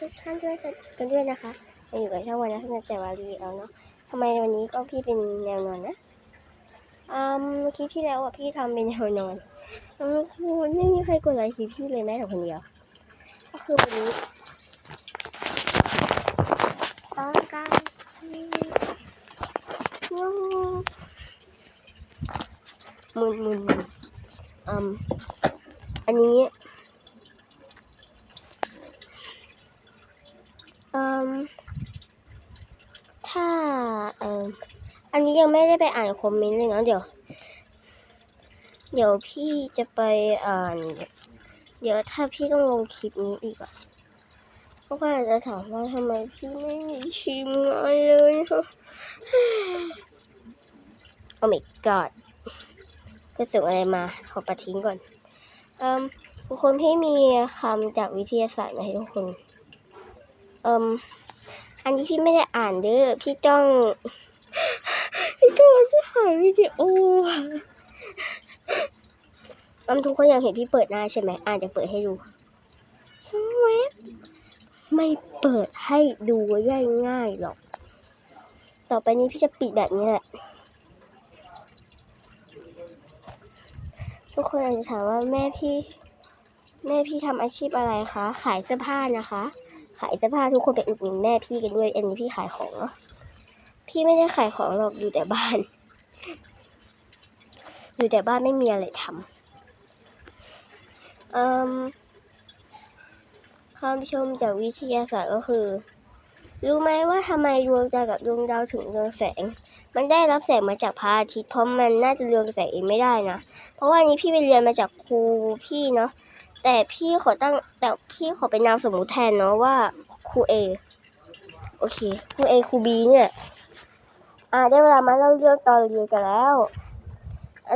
ทุกท่านด้วยกันด้วยนะคะมาอยู่กับช่องวันนะท่านแต่วารีเอาเนาะทำไมวันนี้ก็พี่เป็นแนวนอนนะอืมคลิปที่แล้วอะพี่ทำเป็นแนวนอนอืมคือไม่มีใครกดไลค์คลิปพี่เลยแม้แต่คนเดียว ก็คือวันนี้ต้องการยุ่งมุนมุนมุนอืมอันนี้ อืมถ้าเอ่ออันนี้ยังไม่ได้ไปอ่านคอมเมนต์เลยเนาะเดี๋ยว เดี๋ยวพี่จะไปอ่าน เดี๋ยวถ้าพี่ต้องลงคลิปนี้อีกอะเพราะว่าจะถามว่าทำไมพี่ไม่มีชิมงานเลยคะโอ้ my god ก็ส่งอะไรมา ขอปัดทิ้งก่อนอืมทุกคนพี่มีคำจากวิทยาศาสตร์มาให้ทุกคน เอืมอันนี้พี่ไม่ได้อ่านเด้อพี่จ้อง พี่จ้องที่ถ่ายวิดีโออมทุกคนอยากเห็นพี่เปิดหน้าใช่ไหมอ่านจะเปิดให้ดูช่ไหมไม่เปิดให้ดูง่ายๆหรอก ต่อไปนี้พี่จะปิดแบบนี้แหละ ทุกคนอาจจะถามว่าแม่พี่ แม่พี่ทำอาชีพอะไรคะ ขายเสื้อผ้านะคะ ขายเสื้อผ้าทุกคนไปอุดหนุนแม่พี่กันด้วย อันนี้พี่ขายของเนาะพี่ไม่ได้ขายของหรอกอยู่แต่บ้าน อยู่แต่บ้านไม่มีอะไรทำเอ่มคำชมจากวิทยาศาสตร์ก็คือ รู้ไหมว่าทำไมดวงจันทร์กับดวงดาวถึงเรืองแสง มันได้รับแสงมาจากพระอาทิตย์เพราะมันน่าจะเรืองแสงเองไม่ได้นะ เพราะว่านี้พี่ไปเรียนมาจากครูพี่เนาะ แต่พี่ขอตั้งแต่พี่ขอเป็นนามสมมุติแทนเนาะว่าครูเอโอเคครูเอครูบีเนี่ยอ่าได้เวลามาเล่าเรื่องตอนเรียนกันแล้ว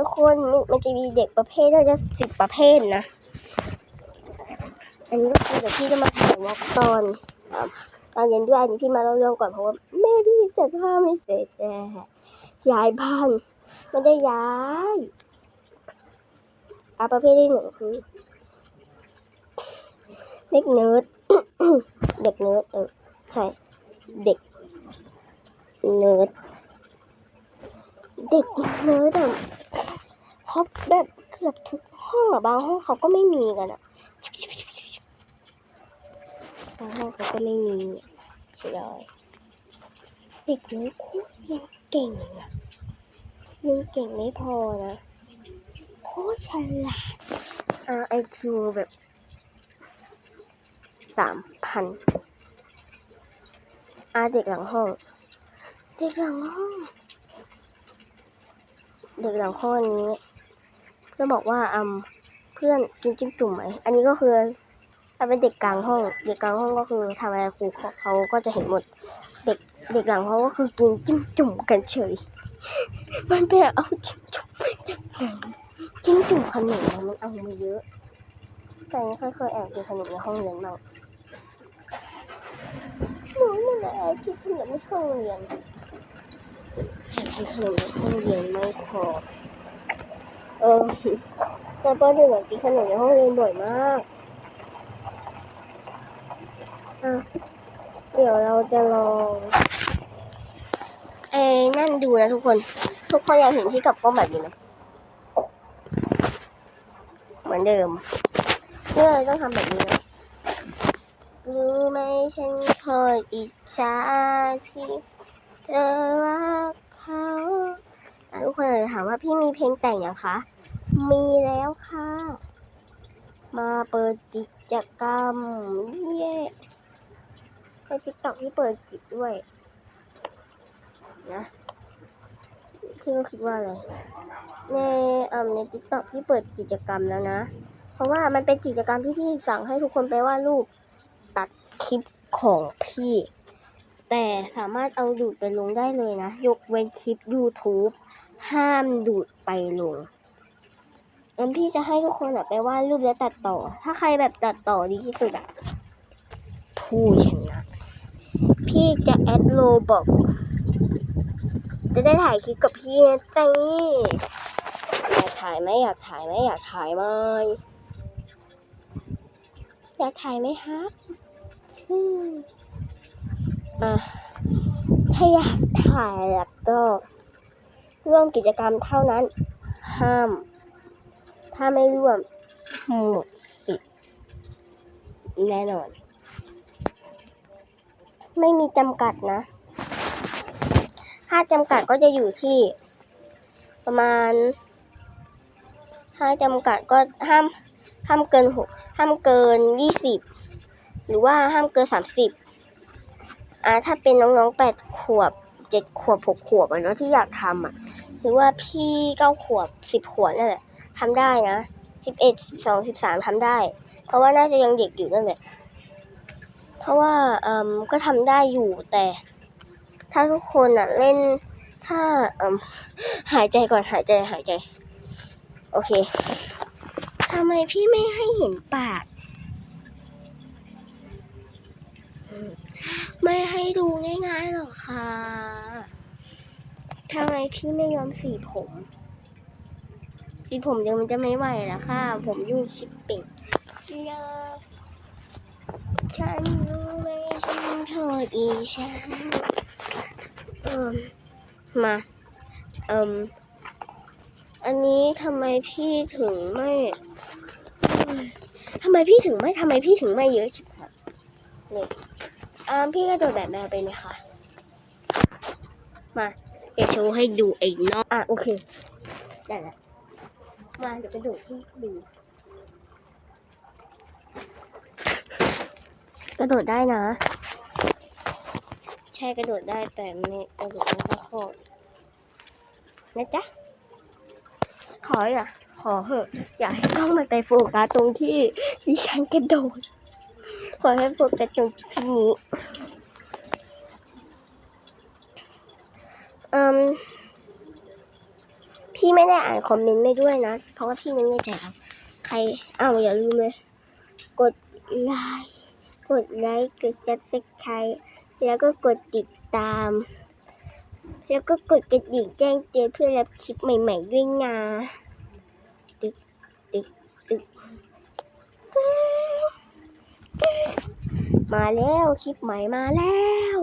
ทุกคนมันมันจะมีเด็กประเภทน่าจะสิบประเภทนะ อันนี้ก็คือเดี๋ยวพี่จะมาถ่ายวอล์กตอนตอนเรียนด้วยอันนี้พี่มาเล่าเรื่องก่อนเพราะว่าแม่พี่จัดผ้าไม่เสร็จแต่ย้ายบ้านไม่ได้ย้ายอ่าประเภทที่หนึ่งคือ เด็กเนิร์ดเด็กเนิร์ดเอใช่ เด็กเนิร์ดเด็กเนิร์ดอะเพราะแบบเกือบทุกห้องอะบางห้องเขาก็ไม่มีกันอะบางห้องเขาก็ไม่มีเสียดายเด็กเนิร์ดโคตรเรียนเก่งอะเรียนเก่งไม่พอนะโคตรฉลาด RIQ แบบ สามพันอาเด็กหลังห้อง เด็กหลังห้อง เด็กหลังห้องนี้จะบอกว่าอืมเพื่อนกินจิ้มจุ่มไหม อันนี้ก็คือถ้าเป็นเด็กกลางห้อง เด็กกลางห้องก็คือทำอะไรครูเขาเขาก็จะเห็นหมด เด็กเด็กหลังห้องก็คือกินจิ้มจุ่มกันเฉย มันไปเอาจิ้มจุ่มมาจากไหนจิ้มจุ่มขนมมันเอามาเยอะแต่นี่ค่อยๆแอบกินขนมในห้องเรียนบ้าง หนูนี่แหละกินขนมในห้องเรียนแต่ขนมห้องเรียนไม่พอเออตอนปหนึ่งอะกินขนมในห้องเรียนบ่อยมากอะเดี๋ยวเราจะลองเอ้นั่นดูนะทุกคน ทุกคนอยากเห็นที่กับก้องแบบนี้ไหมเหมือนเดิมเพื่อเรต้องทำแบบนี้นะ รู้ไหมฉันเคยอิจฉาที่เธอรักเขาทุกคนถามว่าพี่มีเพลงแต่งยังคะ มีแล้วค่ะ มาเปิดกิจกรรม เย้ในติ๊กต็อกที่เปิดกิจด้วย นะพี่ก็คิดว่าอะไร ในเอ่อในติ๊กต็อกที่เปิดกิจกรรมแล้วนะ เพราะว่ามันเป็นกิจกรรมที่พี่สั่งให้ทุกคนไปวาดรูป คลิปของพี่ แต่สามารถเอาดูดไปลงได้เลยนะ ยกเว้นคลิป YouTube ห้ามดูดไปลงงั้นพี่จะให้ทุกคนอะไปวาดรูปแล้วตัดต่อ ถ้าใครแบบตัดต่อดีที่สุดอะผู้ชนะ พี่จะแอดโลบอกจะได้ถ่ายคลิปกับพี่นะจ๊ะอยากถ่ายไหมอยากถ่ายไหมอยากถ่ายไหมอยากถ่ายไหมครับอืมอะ ถ้าอยากถ่ายแล้วก็ร่วมกิจกรรมเท่านั้น ห้าม ถ้าไม่ร่วมหมดสิทธิ์แน่นอน ไม่มีจำกัดนะ ค่าจำกัดก็จะอยู่ที่ ประมาณค่าจำกัดก็ห้ามห้ามเกินหกห้ามเกินยี่สิบ หรือว่าห้ามเกินสามสิบอ่าถ้าเป็นน้องๆแปดขวบเจ็ดขวบหกขวบอะเนาะที่อยากทำอะหรือว่าพี่เก้าขวบสิบขวบนั่นแหละทำได้นะสิบเอ็ดสิบสองสิบสามทำได้ เพราะว่าน่าจะยังเด็กอยู่นั่นแหละเพราะว่าเอ่มก็ทำได้อยู่แต่ ถ้าทุกคนอะเล่นถ้าเอ่มหายใจก่อนหายใจหายใจ โอเคทำไมพี่ไม่ให้เห็นปาก ไม่ให้ดูง่ายๆหรอกค่ะทำไมพี่ไม่ยอมสีผมสีผมเดี๋ยวมันจะไม่ไหวแล้วค่ะ ผมยุ่งชิปปิ้งอยาฉันรู้ไหมฉันโทษอีฉันเอิมมาเอิมอันนี้ทำไมพี่ถึงไม่ทำไมพี่ถึงไม่ทำไมพี่ถึงไม่เยอะชิบหายเนี่ย อ่าพี่กระโดดแบบแมวไปไหมคะ มาเดี๋ยวโชว์ให้ดูไอ้น้องอะโอเคได้แล้วมาเดี๋ยวกระโดดให้ดูกระโดดได้นะ ใช่กระโดดได้แต่ไม่กระโดดไม่ค่อยโคตรนะจ๊ะขออย่าขอเหอะ อย่าให้กล้องมันไปโฟกัสตรงที่ดิฉันกระโดด ขอให้โฟกัสตรงที่นี้อืมพี่ไม่ได้อ่านคอมเมนต์ไม่ด้วยนะ เพราะว่าพี่นึกในใจแล้วใครอ้าวอย่าลืมเลย กดไลค์กดไลค์กดซับสไครต์แล้วก็กดติดตาม แล้วก็กดกระดิ่งแจ้งเตือนเพื่อรับคลิปใหม่ ๆ ด้วยนะตึกตึกตึก มาแล้วคลิปใหม่มาแล้ว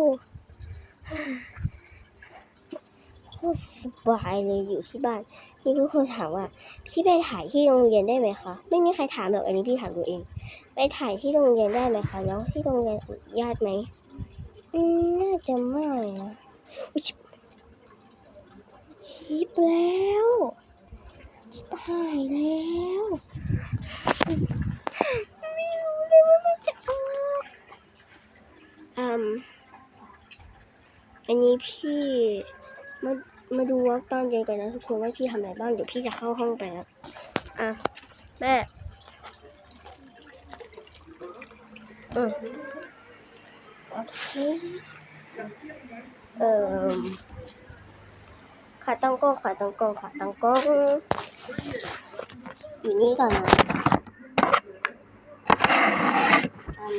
โคตรสบายเลยอยู่ที่บ้านพี่ทุกคนถามว่าพี่ไปถ่ายที่โรงเรียนได้ไหมคะไม่มีใครถามหรอกอันนี้พี่ถามตัวเอง ไปถ่ายที่โรงเรียนได้ไหมคะแล้วที่โรงเรียนอนุญาตไหมน่าจะไม่นะอุ๊ยชิบชิบแล้วชิบหายแล้ว ไม่รู้เลยว่ามันจะออกอืมอันนี้พี่มามาดูว่าตอนเย็นกันนะทุกคนว่าพี่ทำอะไรบ้างเดี๋ยวพี่จะเข้าห้องไปแล้วอะแม่อืมโอเคเอ่อขาตั้งกล้องขาตั้งกล้องขาตั้งกล้องอยู่นี่ก่อนนะอืม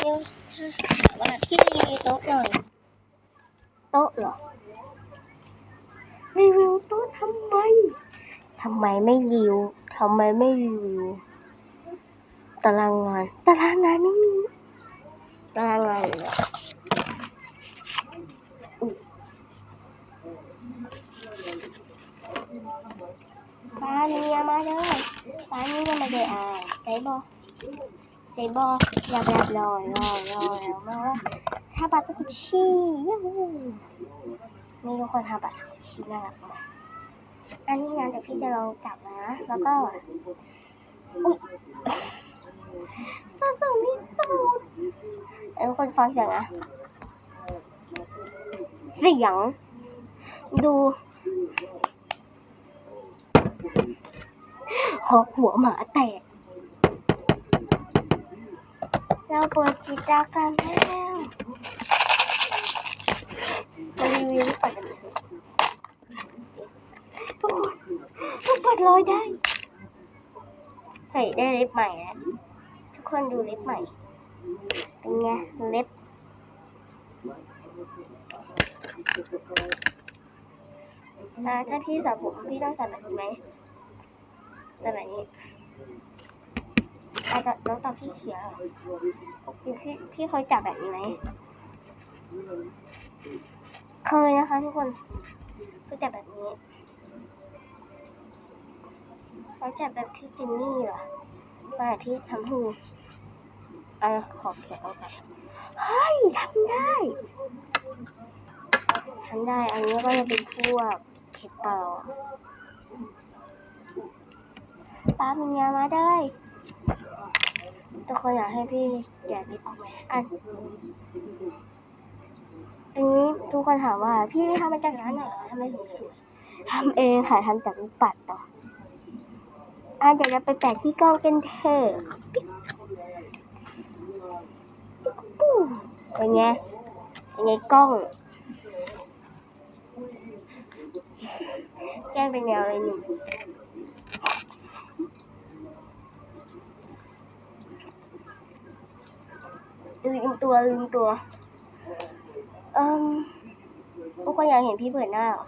เดี๋ยวถ้าถามว่าพี่รีวิวโต๊ะหน่อย โต๊ะเหรอ รีวิวโต๊ะทำไม ทำ ไมไม่รีวิวทำไมไม่รีวิวตารางงาน ตารางงานไม่มี ตารางงานอยู่แล้วอุ๊ยปาเนียมาเลยปาเนียมาเลยอ่าใส่บอใส่บอหลับหลับลอยลอยลอยแล้วมาถ้าปลาตะกุชี่ยูนี่ทุกคนทำปลาตะกุชี่น่ารักมาก อันนี้นเดี๋ยวพี่จะลองจับนะ แล้วก็อุ๊ยผสมพิสูจน์เอ้ยทุกคนฟังเสียงอะเสียง ดูหอกหัวหมาแตก เราเปิดจิตรกรรมแล้วรีวิวไปัดกัน ทุกคนทุกปัดลอยได้ เฮ้ย ได้เล็บใหม่แล้วทุกคนดูเล็บใหม่ เป็นไง เล็บ ถ้าพี่สระผมพี่ต้องใส่แบบนี้ไหมใส่แบบนี้อาจจะน้องตอบพี่เขียวอพี่พี่พี่เคยจับแบบนี้ไหมเคยนะคะทุกคนเคยจับแบบนี้ เขาจับแบบพี่จินนี่เหรอมาพี่ทำหูอะขอเขียนเอากันเฮ้ยทำได้ทำได้ อันนี้ก็จะเป็นพวกเห็ดเป่าป้ามียามาได้ทุกคนอยากให้พี่แกะพี่ออกไหมอันอันนี้ทุกคนถามว่า พี่ทำมาจากร้านไหนคะทำไมถึงสวยทำเองค่ะทำจากลูกปัดต่อ อะเดี๋ยวเราไปแปะที่กล้องกันเถอะเป็นไงเป็นไงกล้องแกล้งเป็นแมวเลยหนึ่งลืมตัวลืมตัว เอ่มทุกคนอยากเห็นพี่เปิดหน้าเหรอ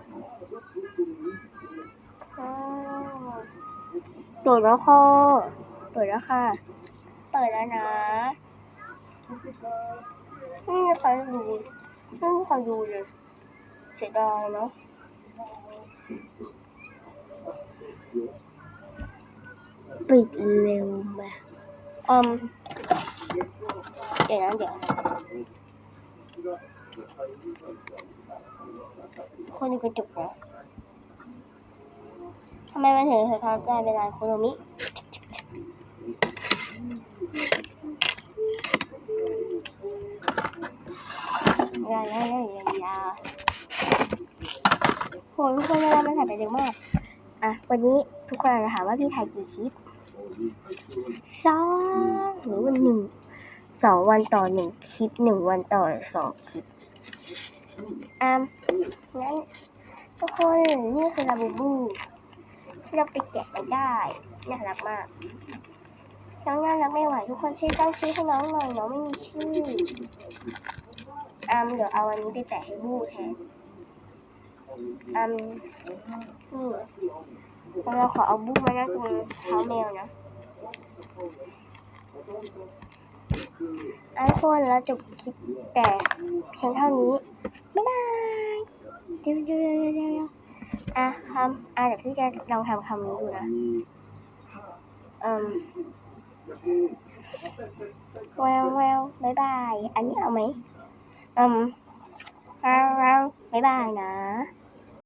เปิดแล้วค่ะเปิดแล้วค่ะ เปิดแล้วนะไม่มีใครดูไม่มีใครดูเลยเสียดายเนาะปิดเร็วมาอืมเดี๋ยวนะเดี๋ยวคนอยู่กระจุกนะ ไมมันถึงสะท้อนกลายเป็นลายโคโนมิ ยายายายายาโหทุกคนเวลามันถ่ายไปเร็วมาก อะ วันนี้ทุกคนอาจจะถามว่าพี่ถ่ายกี่คลิปสองหรือว่าหนึ่งสองวันต่อหนึ่งคลิปหนึ่งวันต่อสองคลิปอะงั้นทุกคนนี่คือลาบูบู ที่เราไปแกะมาได้น่ารักมากน้องน่ารักไม่ไหวทุกคนช่วยตั้งชื่อให้น้องหน่อยน้องไม่มีชื่ออะเดี๋ยวเอาอันนี้ไปแปะให้บูแทนอะนี่เราขอเอาบูมานั่งตรงเท้าแมวนะไอโฟนแล้วจบคลิปแต่เพียงเท่านี้ บ๊ายบายเดี๋ยวเดี๋ยวเดี๋ยวเดี๋ยว อะทำอะเดี๋ยวพี่จะลองทำคำนี้ดูนะเอ่มแววแววบายบาย อันนี้เอาไหมอืมแววแววบายบายนะ